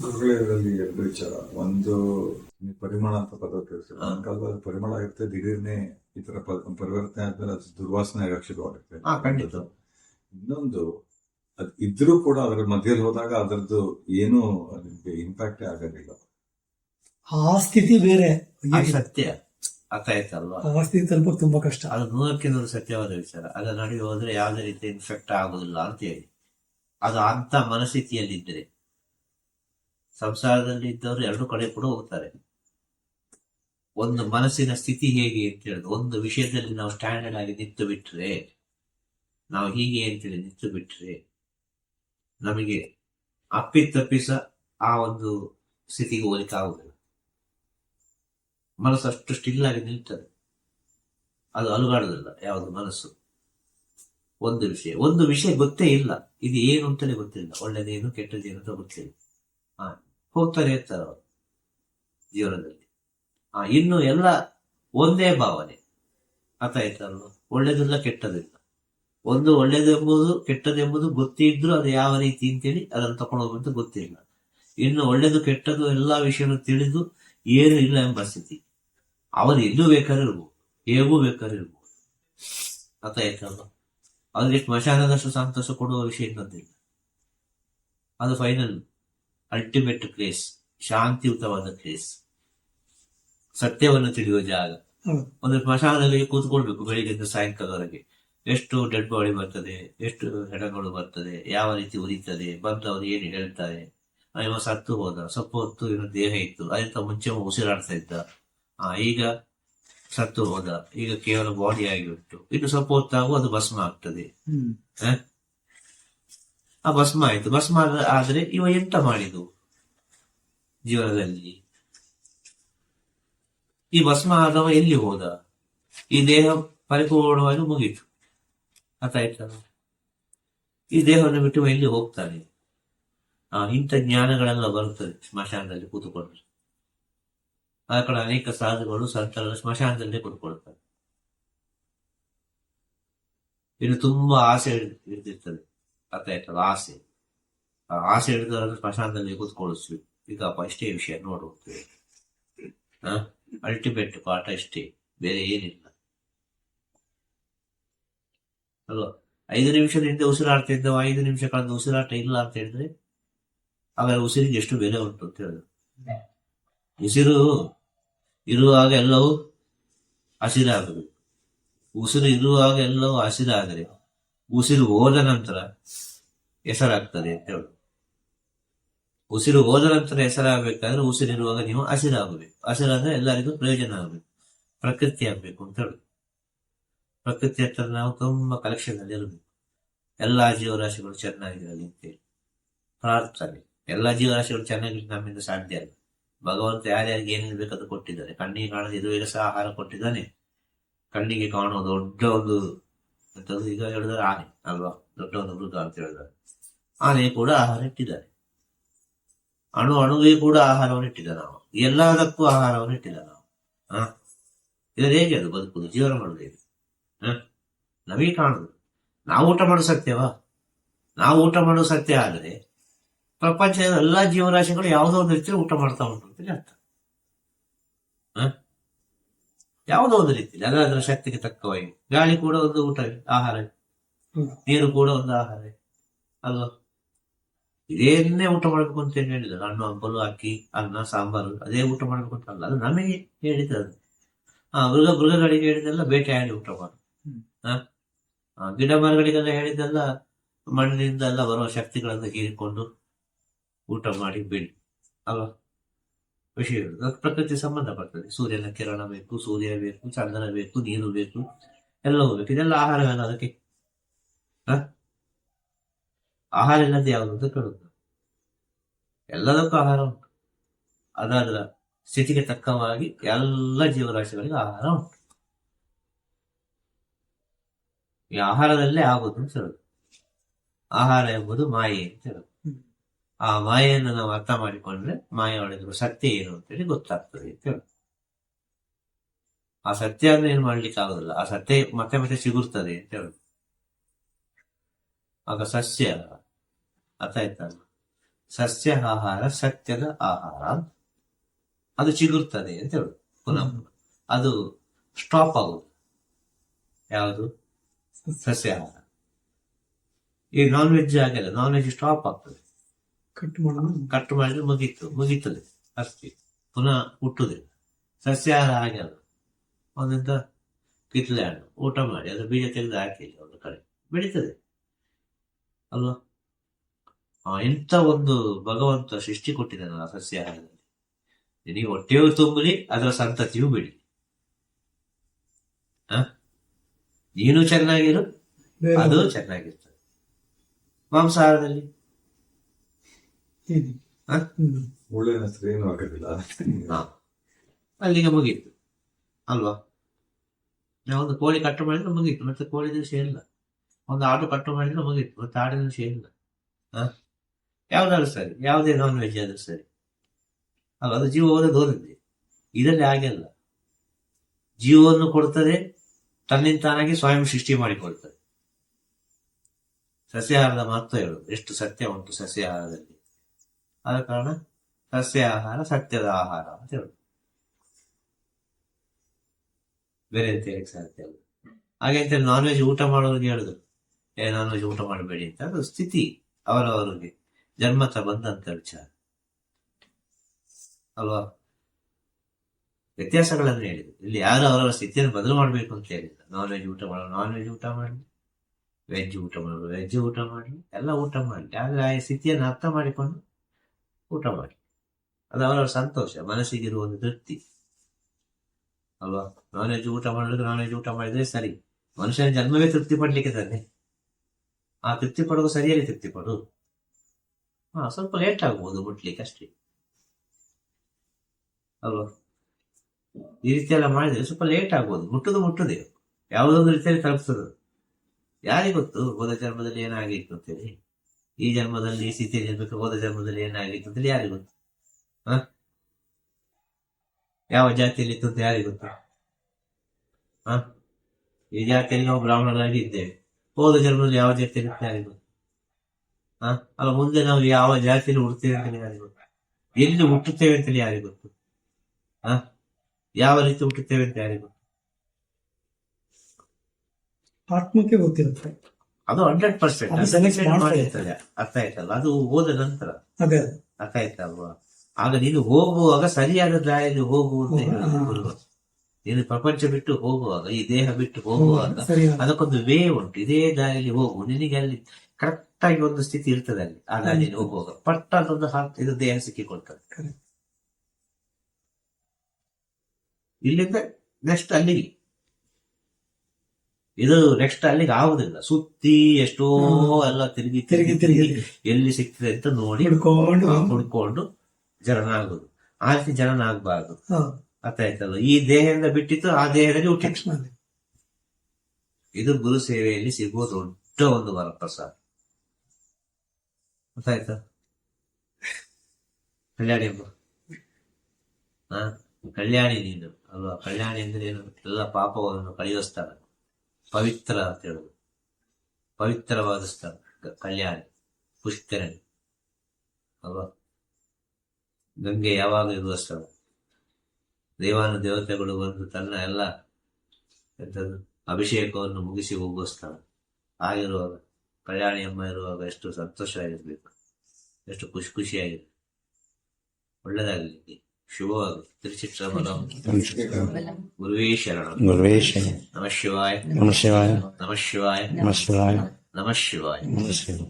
ಗುರುಗಳೇ ಇದರಲ್ಲಿ ಎರಡು ವಿಚಾರ. ಒಂದು ಪರಿಮಳ ಅಂತ ಪದ ಉಪಯೋಗಿಸ್ತೀರ. ಹಾ. ಕಾಲದಲ್ಲಿ ಪರಿಮಳ ಇರುತ್ತೆ ದಿಢೀರ್ನೆ ಈ ತರ ಪರಿವರ್ತನೆ ಆದ್ಮೇಲೆ ಅದು ದುರ್ವಾಸನೆ ಆಗಕ್ಕೆ ಶುರುವಾಗುತ್ತೆ ಖಂಡಿತ. ಇನ್ನೊಂದು ಅದ್ ಇದ್ರೂ ಕೂಡ ಅದರ ಮಧ್ಯದಲ್ಲಿ ಹೋದಾಗ ಅದರದ್ದು ಏನು ನಿಮ್ಗೆ ಇಂಪ್ಯಾಕ್ಟ್ ಆಗೋದಿಲ್ಲ. ಆ ಸ್ಥಿತಿ ಬೇರೆ. ಅದು ಸತ್ಯ. ಅರ್ಥ ಆಯ್ತಲ್ವಾ? ಆ ಸ್ಥಿತಿ ತಲುಪಕ್ ತುಂಬಾ ಕಷ್ಟ. ಅದು ನೂರಕ್ಕೆ ನೂರು ಸತ್ಯವಾದ ವಿಚಾರ. ಅದರ ನಡುವೆ ಹೋದ್ರೆ ಯಾವುದೇ ರೀತಿ ಇನ್ಫೆಕ್ಟ್ ಆಗುದಿಲ್ಲ ಅಂತ ಹೇಳಿ. ಅದು ಅಂತ ಮನಸ್ಥಿತಿಯಲ್ಲಿದ್ದರೆ. ಸಂಸಾರದಲ್ಲಿ ಇದ್ದವರು ಎರಡು ಕಡೆ ಕೂಡ ಹೋಗ್ತಾರೆ. ಒಂದು ಮನಸ್ಸಿನ ಸ್ಥಿತಿ ಹೇಗೆ ಅಂತ ಹೇಳಿದ್ರೆ, ಒಂದು ವಿಷಯದಲ್ಲಿ ನಾವು ಸ್ಟ್ಯಾಂಡರ್ಡ್ ಆಗಿ ನಿಂತು ಬಿಟ್ರೆ, ನಾವು ಹೀಗೆ ಅಂತೇಳಿ ನಿಂತು ಬಿಟ್ರೆ, ನಮಗೆ ಅಪ್ಪಿತಪ್ಪಿಸ ಆ ಒಂದು ಸ್ಥಿತಿಗೆ ಹೋಲಿಕೆ ಆಗುದಿಲ್ಲ ಮನಸ್ಸು ಅಷ್ಟು ಸ್ಟಿಲ್ ಆಗಿ ನಿಲ್ತದೆ. ಅದು ಅಲುಗಾಡುದಿಲ್ಲ ಯಾವುದು ಮನಸ್ಸು. ಒಂದು ವಿಷಯ. ಒಂದು ವಿಷಯ ಗೊತ್ತೇ ಇಲ್ಲ. ಇದು ಏನು ಅಂತಲೇ ಗೊತ್ತಿಲ್ಲ. ಒಳ್ಳೇದೇನು, ಕೆಟ್ಟದೇನು ಅಂತ ಗೊತ್ತಿಲ್ಲ. ಹಾ ಹೋಗ್ತಾರೆ ಇರ್ತಾರೆ ಅವರು ಜೀವನದಲ್ಲಿ. ಆ, ಇನ್ನು ಎಲ್ಲ ಒಂದೇ ಭಾವನೆ. ಅರ್ಥ ಆಯ್ತಲ್ಲ ಒಳ್ಳೇದಿಲ್ಲ ಕೆಟ್ಟದಿಲ್ಲ. ಒಂದು ಒಳ್ಳೇದೆಂಬುದು, ಕೆಟ್ಟದೆಂಬುದು ಗೊತ್ತಿದ್ರು ಅದು ಯಾವ ರೀತಿ ಅಂತೇಳಿ ಅದನ್ನು ತಕೊಂಡು ಹೋಗುವಂತ ಗೊತ್ತಿಲ್ಲ ಇನ್ನು ಒಳ್ಳೇದು, ಕೆಟ್ಟದು ಎಲ್ಲಾ ವಿಷಯನೂ ತಿಳಿದು ಏನು ಇಲ್ಲ ಎಂಬ ಸ್ಥಿತಿ. ಅವರು ಎಲ್ಲೂ ಬೇಕಾದ್ರೆ ಇರ್ಬೋದು. ಹೇಗೂ ಬೇಕಾದ್ರೆ ಇರ್ಬೋದು. ಅರ್ಥ ಆಯ್ತಲ್ಲ ಅವ್ರಿಗೆ ಸ್ಮಶಾನದಷ್ಟು ಸಂತೋಷ ಕೊಡುವ ವಿಷಯ ಇನ್ನೊಂದಿಲ್ಲ. ಅದು ಫೈನಲ್ ಅಲ್ಟಿಮೇಟ್ ಪ್ಲೇಸ್ ಶಾಂತಿಯುತವಾದ ಪ್ಲೇಸ್ ಸತ್ಯವನ್ನು ತಿಳಿಯುವ ಜಾಗ. ಒಂದು ಸ್ಮಶಾನದಲ್ಲಿ ಕೂತ್ಕೊಳ್ಬೇಕು ಬೆಳಿಗ್ಗೆಯಿಂದ ಸಾಯಂಕಾಲವರೆಗೆ ಎಷ್ಟು ಡೆಡ್ ಬಾಡಿ ಬರ್ತದೆ ಎಷ್ಟು ಹೆಣಗಳು ಬರ್ತದೆ ಯಾವ ರೀತಿ ಉರಿತದೆ ಬಂದವರು ಏನು ಹೇಳ್ತಾರೆ. ಇವ ಸತ್ತು ಹೋದ ಸೊಪ್ಪು ಹೊತ್ತು ಇವನ ದೇಹ ಇತ್ತು ಅದಕ್ಕಿಂತ ಮುಂಚೆ ಉಸಿರಾಡ್ತಾ ಇದ್ದ. ಆ ಈಗ ಸತ್ತು ಹೋದ ಈಗ ಕೇವಲ ಬಾಡಿ ಆಗಿ ಉಂಟು ಇನ್ನು ಸೊಪ್ಪು ಹೊತ್ತಾಗೂ ಅದು ಭಸ್ಮ ಆಗ್ತದೆ. ಹ್ಮ್. ಆ ಭಸ್ಮ ಆಯ್ತು ಭಸ್ಮ ಆದ- ಆದ್ರೆ ಇವ ಎಂತ ಮಾಡಿದು ಜೀವನದಲ್ಲಿ. ಈ ಭಸ್ಮ ಆದವ ಎಲ್ಲಿ ಹೋದ? ಈ ದೇಹ ಪರಿಪೂರ್ಣವಾಗಿ ಮುಗೀತು. ಅರ್ಥ ಈ ದೇಹವನ್ನು ಬಿಟ್ಟು ಎಲ್ಲಿ ಹೋಗ್ತಾನೆ? ಆ, ಇಂಥ ಜ್ಞಾನಗಳೆಲ್ಲ ಬರುತ್ತದೆ ಸ್ಮಶಾನದಲ್ಲಿ ಕೂತುಕೊಂಡ್ರೆ ಆ ಕಡೆ ಅನೇಕ ಸಾಧುಗಳು ಸಂತರ ಸ್ಮಶಾನದಲ್ಲೇ ಕೂತ್ಕೊಳ್ತಾರೆ. ಇನ್ನು ತುಂಬಾ ಆಸೆ ಇರ್ತಿರ್ತದೆ ಅರ್ಥ ಆಯ್ತದ ಆಸೆ. ಆ ಆಸೆ ಹಿಡಿದ್ರೆ ಸ್ಮಶಾನದಲ್ಲಿ ಕೂತ್ಕೊಳ್ಳಿಸ್ವಿ ಈಗ ಅಪ್ಪ ಇಷ್ಟೇ ವಿಷಯ, ನೋಡು ಅಲ್ಟಿಮೇಟ್ ಪಾಠ ಇಷ್ಟೇ, ಬೇರೆ ಏನಿಲ್ಲ. ಅಲ್ವಾ? ಐದು ನಿಮಿಷದ ಹಿಂದೆ ಉಸಿರಾಡ್ತಾ ಇದ್ದವ ಐದು ನಿಮಿಷ ಕಳೆದ ಉಸಿರಾಟ ಇಲ್ಲ ಅಂತ ಹೇಳಿದ್ರೆ, ಆಗ ಉಸಿರಿಗೆ ಎಷ್ಟು ಬೆಲೆ ಉಂಟು ಅಂತ ಹೇಳಿದ್ರು ಉಸಿರು ಇರುವಾಗ ಎಲ್ಲವೂ ಹಸಿರಾಗಬೇಕು. ಉಸಿರು ಇರುವಾಗ ಎಲ್ಲವೂ ಹಸಿರಾದರೆ ಉಸಿರು ಹೋದ ನಂತರ ಹೆಸರಾಗ್ತದೆ ಅಂತ ಹೇಳು. ಉಸಿರು ಹೋದ ನಂತರ ಹೆಸರಾಗಬೇಕಾದ್ರೆ ಉಸಿರಿರುವಾಗ ನೀವು ಹಸಿರಾಗಬೇಕು. ಹಸಿರಾದ್ರೆ ಎಲ್ಲರಿಗೂ ಪ್ರಯೋಜನ ಆಗಬೇಕು. ಪ್ರಕೃತಿ ಆಗ್ಬೇಕು ಅಂತ ಹೇಳು. ಪ್ರಕೃತಿ ಹತ್ರ ನಾವು ತುಂಬಾ ಕಲೆಕ್ಷನ್ ಅಲ್ಲಿ ಇರಬೇಕು. ಎಲ್ಲಾ ಜೀವರಾಶಿಗಳು ಚೆನ್ನಾಗಿರಲಿ ಅಂತೇಳಿ ಪ್ರಾರ್ಥನೆ. ಎಲ್ಲಾ ಜೀವರಾಶಿಗಳು ಚೆನ್ನಾಗಿರ್ಲಿ ನಮ್ಮಿಂದ ಸಾಧ್ಯ ಅಲ್ಲ. ಭಗವಂತ ಯಾರ್ಯಾರಿಗೆ ಏನೇನು ಬೇಕಾದ್ರೂ ಕೊಟ್ಟಿದ್ದಾರೆ. ಕಣ್ಣಿಗೆ ಕಾಣದ ಇರುವೆಗೆ ಸಹ ಆಹಾರ ಕೊಟ್ಟಿದ್ದಾನೆ. ಕಣ್ಣಿಗೆ ಕಾಣುವ ದೊಡ್ಡ ಒಂದು ಎಂತದು ಈಗ ಹೇಳಿದ್ರೆ ಆನೆ ಅಲ್ವಾ? ದೊಡ್ಡ ಮೃಗ ಅಂತ ಹೇಳಿದ್ರೆ. ಆನೆ ಕೂಡ ಆಹಾರ ಇಟ್ಟಿದ್ದಾರೆ. ಅಣು ಅಣುವಿಗೆ ಕೂಡ ಆಹಾರವನ್ನು ಇಟ್ಟಿದ್ದಾರೆ ನಾವು. ಎಲ್ಲದಕ್ಕೂ ಆಹಾರವನ್ನು ಇಟ್ಟಿಲ್ಲ ನಾವು. ಹ ಇದ್ರೆ ಹೇಗೆ ಅದು ಬದುಕುದು ಜೀವನ ಮಾಡುದು ಹೇಗೆ? ಹ ನಮಗೆ ಕಾಣುದು ನಾವು ಊಟ ಮಾಡೋ ಸತ್ಯವಾ? ನಾವು ಊಟ ಮಾಡೋ ಸತ್ಯ ಆದರೆ ಪ್ರಪಂಚದ ಎಲ್ಲಾ ಜೀವರಾಶಿಗಳು ಯಾವುದೋ ಒಂದು ರೀತಿಯಲ್ಲಿ ಊಟ ಮಾಡ್ತಾ ಉಂಟು ಅಂತ ಅರ್ಥ ಹ? ಯಾವುದೋ ಒಂದು ರೀತಿಯಲ್ಲಿ ಅದರ ಅದರ ಶಕ್ತಿಗೆ ತಕ್ಕವಾಗಿ ಗಾಳಿ ಕೂಡ ಒಂದು ಊಟ ಆಹಾರ. ನೀರು ಕೂಡ ಒಂದು ಆಹಾರ. ಅಲ್ವಾ ಇದೇನೇ ಊಟ ಮಾಡ್ಬೇಕು ಅಂತ ಏನು ಹೇಳಿದ್ರು? ಹಣ್ಣು ಹಂಪಲು ಅಕ್ಕಿ ಅನ್ನ ಸಾಂಬಾರು ಅದೇ ಊಟ ಮಾಡ್ಬೇಕು ಅಂತ ಅಲ್ಲ. ಅದು ನಮಗೆ ಹೇಳಿದ್ದು ಆ ಮೃಗ ಮೃಗಗಳಿಗೆ ಹೇಳಿದೆಲ್ಲ ಬೇಟೆಯಾಡಿ ಊಟ ಮಾಡು. ಹಾ ಗಿಡ ಮರಗಳಿಗೆಲ್ಲ ಹೇಳಿದ್ದೆಲ್ಲ ಮಣ್ಣಿನಿಂದ ಎಲ್ಲ ಬರುವ ಶಕ್ತಿಗಳನ್ನು ಹೀರಿಕೊಂಡು ಊಟ ಮಾಡಿ ಬಿಡಿ. ಅಲ್ವಾ? ವಿಷಯ ಪ್ರಕೃತಿ ಪ್ರಕೃತಿ ಸಂಬಂಧಪಡ್ತದೆ ಸೂರ್ಯನ ಕಿರಣ ಬೇಕು, ಸೂರ್ಯ ಬೇಕು ಚಂದನ ಬೇಕು, ನೀರು ಬೇಕು, ಎಲ್ಲವೂ ಬೇಕು. ಇದೆಲ್ಲ ಆಹಾರವೇನ ಅದಕ್ಕೆ? ಆಹಾರ ಇಲ್ಲದೆ ಯಾವುದು ಅಂತ ಕೇಳುದು. ಎಲ್ಲದಕ್ಕೂ ಆಹಾರ ಉಂಟು. ಅದಾದ್ರ ಸ್ಥಿತಿಗೆ ತಕ್ಕವಾಗಿ ಎಲ್ಲ ಜೀವರಾಶಿಗಳಿಗೆ ಆಹಾರ ಉಂಟು. ಈ ಆಹಾರದಲ್ಲೇ ಆಗುದು ಅಂತ ಹೇಳುದು. ಆಹಾರ ಎಂಬುದು ಮಾಯೆ ಅಂತ ಹೇಳುದು. ಆ ಮಾಯೆಯನ್ನು ನಾವು ಅರ್ಥ ಮಾಡಿಕೊಂಡ್ರೆ ಮಾಯ ಒಳಗಿರುವ ಸತ್ಯ ಏನು ಅಂತೇಳಿ ಗೊತ್ತಾಗ್ತದೆ ಅಂತ ಹೇಳುದು ಆ ಸತ್ಯ ಅಂದ್ರೆ ಏನು ಮಾಡ್ಲಿಕ್ಕೆ ಆಗೋದಿಲ್ಲ. ಆ ಸತ್ಯ ಮತ್ತೆ ಮತ್ತೆ ಸಿಗುತ್ತದೆ ಅಂತ ಹೇಳುದು. ಆಗ ಸಸ್ಯ, ಅರ್ಥ ಆಯ್ತಲ್ಲ ಸಸ್ಯ ಆಹಾರ, ಸತ್ಯದ ಆಹಾರ ಅದು ಚಿಗುರ್ತದೆ ಅಂತ ಹೇಳುದು ಪುನಃ ಪುನಃ. ಅದು ಸ್ಟಾಪ್ ಆಗುದು. ಯಾವುದು? ಸಸ್ಯ ಆಹಾರ. ಈ ನಾನ್ ವೆಜ್ ಆಗಲ್ಲ ನಾನ್ ವೆಜ್ ಸ್ಟಾಪ್ ಆಗ್ತದೆ. ಕಟ್ ಮಾಡೋಣ? ಕಟ್ ಮಾಡಿದ್ರೆ ಮುಗೀತು ಮುಗೀತದೆ ಅಷ್ಟೇ. ಪುನಃ ಹುಟ್ಟುದಿಲ್ಲ ಸಸ್ಯಾಹಾರ ಅಲ್ಲ. ಒಂದಿಂದ ಕಿತ್ಲೆ ಹಣ್ಣು. ಊಟ ಮಾಡಿ ಅದು ಬೀಜ ತೆಗೆದು ಹಾಕಿ ಒಂದು ಕಡೆ. ಬೆಳೀತದೆ. ಅಲ್ವಾ? ಆ, ಎಂತ ಒಂದು ಭಗವಂತ ಸೃಷ್ಟಿ ಕೊಟ್ಟಿದ್ದಾನಲ್ಲ ಸಸ್ಯಾಹಾರದಲ್ಲಿ. ನಿನಗೆ ಹೊಟ್ಟೆಯೂ ತುಂಬಲಿ ಅದರ ಸಂತತಿಯೂ ಬಿಡಿ. ಹ? ನೀನು ಚೆನ್ನಾಗಿರು ಅದು ಚೆನ್ನಾಗಿರ್ತದೆ. ಮಾಂಸಾಹಾರದಲ್ಲಿ. ಮುಳ್ಳಿನ ಹತ್ರ ಏನು ಆಗೋದಿಲ್ಲ. ಅಲ್ಲಿಗೆ ಮುಗೀತು ಅಲ್ವಾ? ಒಂದು ಕೋಳಿ ಕಟ್ಟು ಮಾಡಿದ್ರೆ ಮುಗೀತು. ಮತ್ತೆ ಕೋಳಿ ದಿವಸ ಇಲ್ಲ. ಒಂದು ಆಡು ಕಟ್ಟು ಮಾಡಿದ್ರೆ ಮುಗೀತು. ಮತ್ತೆ ಆಡಿನ ದಿವಸ ಇಲ್ಲ? ಯಾವ್ದಾದ್ರು ಸರಿ. ಯಾವುದೇ ನಾನ್ ವೆಜ್ ಆದ್ರೂ ಸರಿ. ಅಲ್ಲ ಅದು ಜೀವ ಹೋದ ಹೋದದ್ದೆ ಇದರಲ್ಲಿ ಹಾಗೆಲ್ಲ. ಜೀವವನ್ನು ಕೊಡ್ತದೆ. ತನ್ನಿಂದ ತಾನಾಗಿ ಸ್ವಯಂ ಸೃಷ್ಟಿ ಮಾಡಿಕೊಳ್ತದೆ ಸಸ್ಯಾಹಾರದ ಮಹತ್ವ ಹೇಳುದು ಎಷ್ಟು ಸತ್ಯ ಉಂಟು ಸಸ್ಯಾಹಾರದಲ್ಲಿ. ಆದ ಕಾರಣ ಸಸ್ಯ ಆಹಾರ, ಸತ್ಯದ ಆಹಾರ ಅಂತ ಹೇಳುದು ಬೇರೆ ಅಂತ ಹೇಳಕ್ ಸಾಧ್ಯ ಅಲ್ಲ ಹಾಗೆ ನಾನ್ ವೆಜ್ ಊಟ ಮಾಡೋರಿಗೆ ಹೇಳುದು. ಏ ನಾನ್ ವೆಜ್ ಊಟ ಮಾಡಬೇಡಿ ಅಂತ. ಅದು ಸ್ಥಿತಿ ಅವರವರಿಗೆ. ಜನ್ಮತ ಬಂದಂತ ವಿಚಾರ. ಅಲ್ವಾ? ವ್ಯತ್ಯಾಸಗಳನ್ನು ಹೇಳಿದ್ರು. ಇಲ್ಲಿ ಯಾರು ಅವರವರ ಸ್ಥಿತಿಯನ್ನು ಬದಲು ಮಾಡಬೇಕು ಅಂತ ಹೇಳಿಲ್ಲ. ನಾನ್ ವೆಜ್ ಊಟ ಮಾಡೋ ನಾನ್ ವೆಜ್ ಊಟ ಮಾಡಿ ವೆಜ್ ಊಟ ಮಾಡೋದು ವೆಜ್ ಊಟ ಮಾಡಿ ಎಲ್ಲ ಊಟ ಮಾಡಿ ಆದ್ರೆ ಆ ಸ್ಥಿತಿಯನ್ನು ಅರ್ಥ ಮಾಡಿಕೊಂಡು ಊಟ ಮಾಡಿ ಅದು ಅವರವರ ಸಂತೋಷ, ಮನಸ್ಸಿಗಿರುವ ಒಂದು ತೃಪ್ತಿ. ಅಲ್ವಾ? ನಾನ್ ವೆಜ್ ಊಟ ಮಾಡಿದ್ರೆ ನಾನ್ ವೆಜ್ ಊಟ ಮಾಡಿದ್ರೆ ಸರಿ. ಮನುಷ್ಯನ ಜನ್ಮವೇ ತೃಪ್ತಿ ಪಡ್ಲಿಕ್ಕೆ ತಾನೆ. ಆ ತೃಪ್ತಿ ಪಡುವ ಸರಿಯಲ್ಲಿ ತೃಪ್ತಿ ಪಡು. ಹಾ, ಸ್ವಲ್ಪ ಲೇಟ್ ಆಗ್ಬೋದು ಮುಟ್ಲಿಕ್ಕೆ ಅಷ್ಟೇ. ಅಲ್ವಾ? ಈ ರೀತಿ ಎಲ್ಲ ಮಾಡಿದ್ರೆ ಸ್ವಲ್ಪ ಲೇಟ್ ಆಗ್ಬೋದು. ಮುಟ್ಟುದು ಮುಟ್ಟುದೇ. ಯಾವುದೊಂದು ರೀತಿಯಲ್ಲಿ ತಲುಪಿಸೋದು ಯಾರಿಗೆ ಗೊತ್ತು? ಹೋದ ಜನ್ಮದಲ್ಲಿ ಏನಾಗಿತ್ತು ಅಂತೇಳಿ? ಈ ಜನ್ಮದಲ್ಲಿ ಸೀತೆ ಜನ್ಮಕ್ಕೆ ಹೋದ ಜನ್ಮದಲ್ಲಿ ಏನಾಗಿತ್ತು ಅಂತ ಯಾರಿಗೆ ಗೊತ್ತು? ಹ? ಯಾವ ಜಾತಿಯಲ್ಲಿ ಇತ್ತು ಅಂತ ಯಾರಿಗೆ ಗೊತ್ತು? ಹ? ಈ ಜಾತಿಯಲ್ಲಿ ನಾವು ಬ್ರಾಹ್ಮಣರಾಗಿ ಇದ್ದೇವೆ. ಹೋದ ಜನ್ಮದಲ್ಲಿ ಯಾವ ಜಾತಿಯಲ್ಲಿ ಇತ್ತು ಯಾರಿಗೆ ಗೊತ್ತು? ಹ? ಅಲ್ಲ, ಮುಂದೆ ನಾವು ಯಾವ ಜಾತಿಯಲ್ಲಿ ಹುಡ್ತೇವೆ ಅಂತ ಯಾರಿಗೆ ಗೊತ್ತು? ಎಲ್ಲಿ ಹುಟ್ಟುತ್ತೇವೆ ಅಂತ ಯಾರಿಗೆ ಗೊತ್ತು? ಹ? ಯಾವ ರೀತಿ ಹುಟ್ಟುತ್ತೇವೆ ಅಂತ ಯಾರಿಗೆ ಗೊತ್ತು? ಆತ್ಮಕ್ಕೆ ಗೊತ್ತಿರುತ್ತೆ. ಅದು ಹಂಡ್ರೆಡ್ ಪರ್ಸೆಂಟ್ ಅರ್ಥ ಆಯ್ತಲ್ಲ ಅದು ಓದ ನಂತರ. ಅರ್ಥ ಆಯ್ತಲ್ವಾ? ಆಗ ನೀನು ಹೋಗುವಾಗ ಸರಿಯಾದ ದಾರಿಯಲ್ಲಿ ಹೋಗು ಅಂತ. ನೀನು ಪ್ರಪಂಚ ಬಿಟ್ಟು ಹೋಗುವಾಗ ಈ ದೇಹ ಬಿಟ್ಟು ಹೋಗುವಾಗ ಅದಕ್ಕೊಂದು ವೇ ಉಂಟು. ಇದೇ ದಾರಿಯಲ್ಲಿ ಹೋಗು. ನಿನಗೆ ಅಲ್ಲಿ ಕರೆಕ್ಟ್ ಆಗಿ ಒಂದು ಸ್ಥಿತಿ ಇರ್ತದೆ ಅಲ್ಲಿ. ಆ ದಾರಿಯಲ್ಲಿ ಹೋಗುವಾಗ. ಪಟ್ಟ ಅದೊಂದು ಇದು ದೇಹ ಸಿಕ್ಕಿಕೊಳ್ತದೆ. ಇಲ್ಲಿಂದ ನೆಕ್ಸ್ಟ್ ಅಲ್ಲಿಗೆ. ಇದು ನೆಕ್ಸ್ಟ್ ಅಲ್ಲಿಗೆ ಆಗುದಿಲ್ಲ. ಸುತ್ತಿ ಎಷ್ಟೋ ಎಲ್ಲ ತಿರುಗಿ ತಿರುಗಿ ತಿರುಗಿ ಎಲ್ಲಿ ಸಿಗ್ತದೆ ಅಂತ ನೋಡಿ ಹುಡ್ಕೊಂಡು ಹುಡ್ಕೊಂಡು ಜನನ ಆಗುದು ಆ ರೀತಿ ಜನನ ಆಗ್ಬಾರ್ದು ಅರ್ಥ ಆಯ್ತಲ್ಲ ಈ ದೇಹದಿಂದ ಬಿಟ್ಟಿತ್ತು ಆ ದೇಹದಲ್ಲಿ ಹುಟ್ಟಿತ್ತು. ಇದು ಗುರು ಸೇವೆಯಲ್ಲಿ ಸಿಗುವ ದೊಡ್ಡ ಒಂದು ವರಪ್ರಸಾದ. ಗೊತ್ತಾಯ್ತಾ ಕಲ್ಯಾಣಿ ಅಮ್ಮ. ಹಾ ಕಲ್ಯಾಣಿ ನೀನು. ಅಲ್ವಾ? ಕಲ್ಯಾಣಿ ಅಂದ್ರೆ ಏನು? ಎಲ್ಲ ಪಾಪವನ್ನು ಕಳೆಯುವ ಸ್ಥಳ. ಪವಿತ್ರ ಅಂತ ಹೇಳುದು ಪವಿತ್ರವಾದ ಸ್ಥಳ ಕಲ್ಯಾಣಿ, ಪುಷ್ಕರಣಿ. ಅಲ್ವಾ? ಗಂಗೆ ಯಾವಾಗ ಇರುವ ಸ್ಥಳ? ದೇವಾನು ದೇವತೆಗಳು ಬಂದು ತನ್ನ ಎಲ್ಲ ಎಂಥದ್ದು ಅಭಿಷೇಕವನ್ನು ಮುಗಿಸಿ ಹೋಗುವ ಸ್ಥಳ. ಆಗಿರುವಾಗ ಕಲ್ಯಾಣಿ ಅಮ್ಮ ಇರುವಾಗ ಎಷ್ಟು ಸಂತೋಷ ಸಂತೋಷವಾಗಿರ್ಬೇಕು. ಎಷ್ಟು ಖುಷಿ ಖುಷಿಯಾಗಿರ್ಬೇಕು. ಒಳ್ಳೆದಾಗಲಿ శుభోదు తిరుచిత్రమలం గురువే శరణం గురువే శరణం నమ శివాయ నమ శివాయ నమ శివాయ నమ శివాయ నమ శివాయ నమ శివాయ